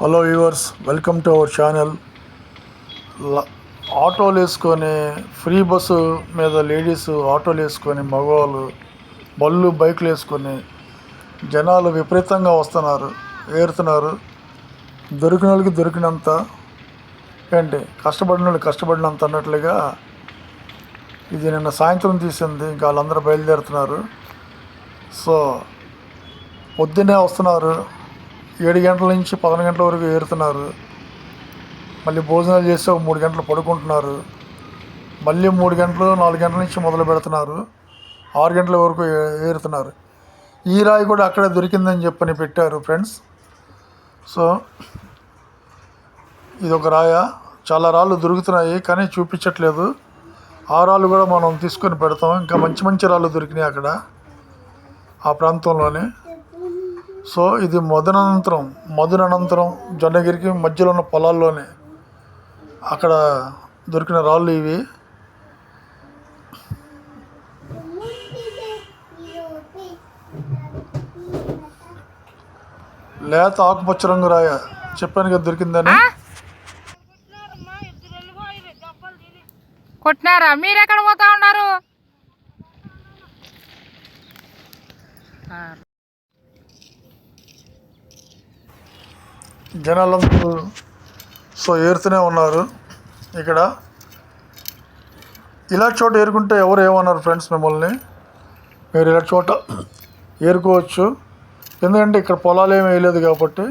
Hello viewers welcome to our channel. ఆటోలు వేసుకొని free bus మీద లేడీస్ ఆటోలు వేసుకొని మగవాళ్ళు బళ్ళు బైకులు వేసుకొని జనాలు విపరీతంగా వస్తున్నారు ఏరుతున్నారు. దొరికిన వాళ్ళకి దొరికినంత ఏంటి? కష్టపడిన వాళ్ళు కష్టపడినంత అన్నట్లుగా ఇది నిన్న సాయంత్రం తీసింది ఇంకా వాళ్ళందరూ బయలుదేరుతున్నారు. సో పొద్దున్నే వస్తున్నారు. ఏడు గంటల నుంచి పదకొండు గంటల వరకు ఏరుతున్నారు. మళ్ళీ భోజనాలు చేసి ఒక మూడు గంటలు పడుకుంటున్నారు. మళ్ళీ మూడు గంటలు నాలుగు గంటల నుంచి మొదలు పెడుతున్నారు. ఆరు గంటల వరకు ఏరుతున్నారు. ఈ రాయి కూడా అక్కడే దొరికిందని చెప్పని పెట్టారు ఫ్రెండ్స్. సో ఇది ఒక రాయ. చాలా రాళ్ళు దొరుకుతున్నాయి కానీ చూపించట్లేదు. ఆ రాళ్ళు కూడా మనం తీసుకొని పెడతాం. ఇంకా మంచి మంచి రాళ్ళు దొరికినాయి అక్కడ ఆ ప్రాంతంలోనే. సో ఇది మదనంతరం మధునంతరం జొన్నగిరికి మధ్యలో ఉన్న పొలాల్లోనే. అక్కడ దొరికిన రాళ్ళు ఇవి. లేత ఆకుపచ్చ రంగు రాయ. చెప్పాను కదా దొరికిందని. కొట్టినారా? మీరు ఎక్కడ పోతా ఉన్నారు? జనాలందరూ సో ఏరుతూనే ఉన్నారు ఇక్కడ. ఇలా చోట ఏరుకుంటే ఎవరు ఏమన్నారు ఫ్రెండ్స్ మిమ్మల్ని? మీరు ఇలా చోట ఏరుకోవచ్చు. ఎందుకంటే ఇక్కడ పొలాలు ఏమి వేయలేదు కాబట్టి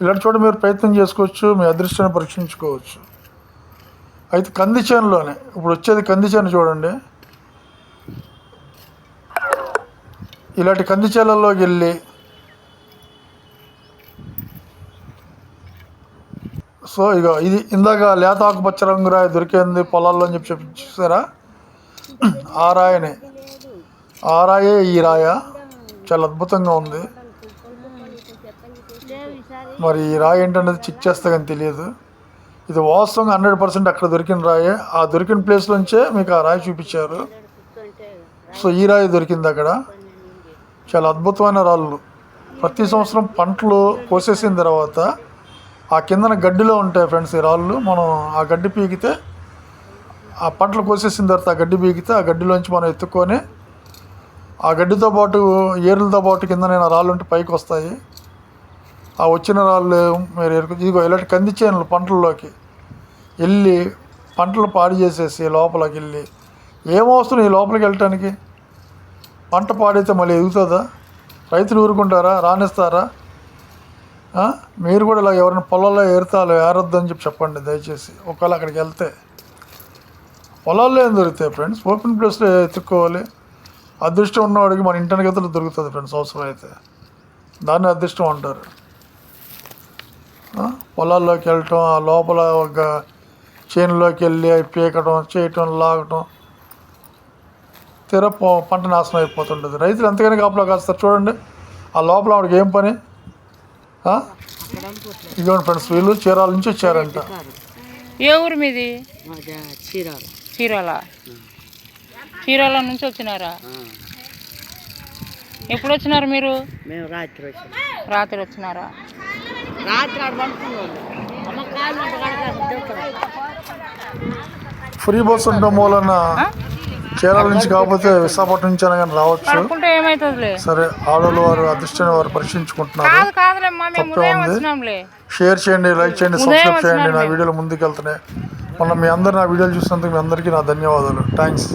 ఇలాంటి చోట మీరు ప్రయత్నం చేసుకోవచ్చు మీ అదృష్టాన్ని పరీక్షించుకోవచ్చు. అయితే కంది చేనులోనే ఇప్పుడు వచ్చేది కంది చేను చూడండి. ఇలాంటి కంది చేలల్లోకి వెళ్ళి సో ఇక ఇది ఇందాక లేత ఆకుపచ్చ రంగు రాయి దొరికింది పొలాల్లో అని చెప్పి చెప్పి చూసారా? ఆ రాయనే. ఆ రాయే ఈ రాయ. చాలా అద్భుతంగా ఉంది. మరి ఈ రాయి ఏంటనేది చెక్ చేస్తే కానీ తెలియదు. ఇది వాస్తవంగా హండ్రెడ్ పర్సెంట్ అక్కడ దొరికిన రాయే. ఆ దొరికిన ప్లేస్ నుంచే మీకు ఆ రాయి చూపించారు. సో ఈ రాయి దొరికింది అక్కడ. చాలా అద్భుతమైన రాళ్ళు. ప్రతి సంవత్సరం పంటలు కోసేసిన తర్వాత ఆ కిందన గడ్డిలో ఉంటాయి ఫ్రెండ్స్ ఈ రాళ్ళు. మనం ఆ గడ్డి పీకితే ఆ పంటలు కోసేసిన తర్వాత ఆ గడ్డి పీకితే ఆ గడ్డిలోంచి మనం ఎత్తుకొని ఆ గడ్డితో పాటు ఏరులతో పాటు కింద నేను రాళ్ళు ఉంటే పైకి వస్తాయి. ఆ వచ్చిన రాళ్ళు మీరు ఎరుకు ఇదిగో ఇలాంటి కంది చేనులు పంటల్లోకి వెళ్ళి పంటలు పాడు చేసేసి లోపలికి వెళ్ళి ఏమవసరం ఈ లోపలికి వెళ్ళటానికి? పంట పాడైతే మళ్ళీ ఎదుగుతుందా? రైతులు ఊరుకుంటారా? రాణిస్తారా మీరు కూడా ఇలా ఎవరైనా పొలాల్లో ఏరుతాలో ఏరొద్దు అని చెప్పి చెప్పండి దయచేసి. ఒకవేళ అక్కడికి వెళ్తే. పొలాల్లో ఏం దొరుకుతాయి ఫ్రెండ్స్? ఓపెన్ ప్లేస్లో ఎత్తుక్కోవాలి. అదృష్టం ఉన్నవాడికి మన ఇంటి గతలు దొరుకుతుంది ఫ్రెండ్స్ అవసరం అయితే దాన్ని అదృష్టం అంటారు. పొలాల్లోకి వెళ్ళటం ఆ లోపల ఒక చేనులోకి వెళ్ళి అవి పీకటం చేయటం లాగటం. తీర పంట నాశనం అయిపోతుంటుంది. రైతులు ఎంతగానో కాపలా కాస్తారు. చూడండి ఆ లోపల ఆవిడకి ఏం పని? ఇదిగోండి ఫ్రెండ్స్ వీళ్ళు చీరాల నుంచి వచ్చారంట. ఏ ఊరు మీది? మాదా చీరాలు. చీరాల. చీరాల నుంచి వచ్చినారా? ఎప్పుడు వచ్చినారు మీరు? మేము రాత్రి వచ్చాం రాత్రి వచ్చినారా? రాత్రి. ఫ్రీ బస్ ఉండడం మూలన చీరాల నుంచి కాకపోతే విశాఖపట్నం నుంచి అయినా కానీ రావచ్చు. సరే ఆడవాళ్ళు వారు అదృష్టాన్ని వారు పరీక్షించుకుంటున్నారు తప్పే ఉంది. షేర్ చేయండి లైక్ చేయండి సబ్స్క్రైబ్ చేయండి నా. వీడియోలు ముందుకు వెళ్తున్నాయి మొన్న మీ అందరు నా వీడియోలు చూసినందుకు మీ అందరికీ నా ధన్యవాదాలు. థ్యాంక్స్.